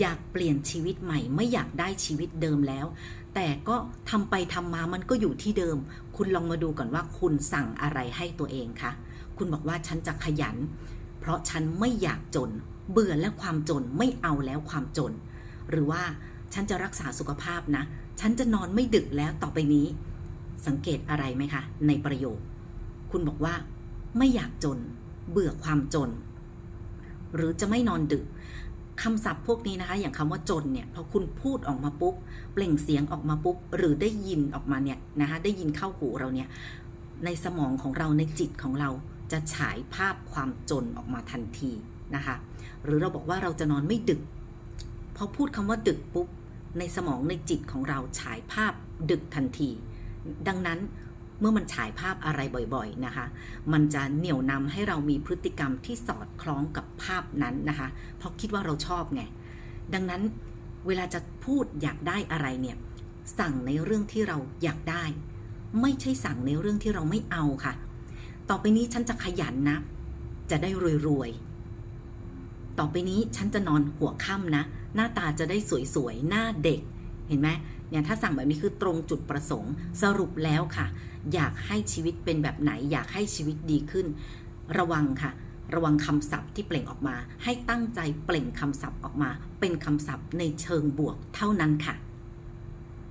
อยากเปลี่ยนชีวิตใหม่ ไม่อยากได้ชีวิตเดิมแล้ว แต่ก็ทำไปทำมามันก็อยู่ที่เดิม คุณลองมาดูก่อนว่าคุณสั่งอะไรให้ตัวเองคะคุณบอกว่าฉันจะขยัน เพราะฉันไม่อยากจน เบื่อและความจนไม่เอาแล้วความจน หรือว่าฉันจะรักษาสุขภาพนะ ฉันจะนอนไม่ดึกแล้วต่อไปนี้ สังเกตอะไรไหมคะ ในประโยค คุณบอกว่า ไม่อยากจน เบื่อความจน หรือจะไม่นอนดึก คำศัพท์พวกนี้นะคะ อย่างคำว่าจนเนี่ยพอคุณพูดออกมาปุ๊บ เปล่งเสียงออกมาปุ๊บ หรือได้ยินออกมาเนี่ยนะคะได้ยินเข้าหูเราเนี่ยในสมองของเราในจิตของเราจะฉายภาพความจนออกมาทันทีนะคะ หรือเราบอกว่าเราจะนอนไม่ดึก พอพูดคำว่าดึกปุ๊บ ในสมองในจิตของเราฉายภาพดึกทันที ดังนั้น เมื่อมันฉายภาพอะไรบ่อยๆนะคะ มันจะเหนี่ยวนำให้เรามีพฤติกรรมที่สอดคล้องกับภาพนั้นนะคะ เพราะคิดว่าเราชอบไง ดังนั้นเวลาจะพูดอยากได้อะไรเนี่ยสั่งในเรื่องที่เราอยากได้ ไม่ใช่สั่งในเรื่องที่เราไม่เอาค่ะ ต่อไปนี้ฉันจะขยันนะ จะได้รวยๆ ต่อไปนี้ฉันจะนอนหัวค่ำนะ หน้าตาจะได้สวยๆ หน้าเด็ก เห็นไหมเนี่ยถ้าสั่งแบบนี้คือตรงจุดประสงค์สรุปแล้วค่ะ อยากให้ชีวิตเป็นแบบไหน อยากให้ชีวิตดีขึ้น ระวังค่ะ ระวังคำศัพท์ที่เปล่งออกมา ให้ตั้งใจเปล่งคำศัพท์ออกมา เป็นคำศัพท์ในเชิงบวกเท่านั้นค่ะ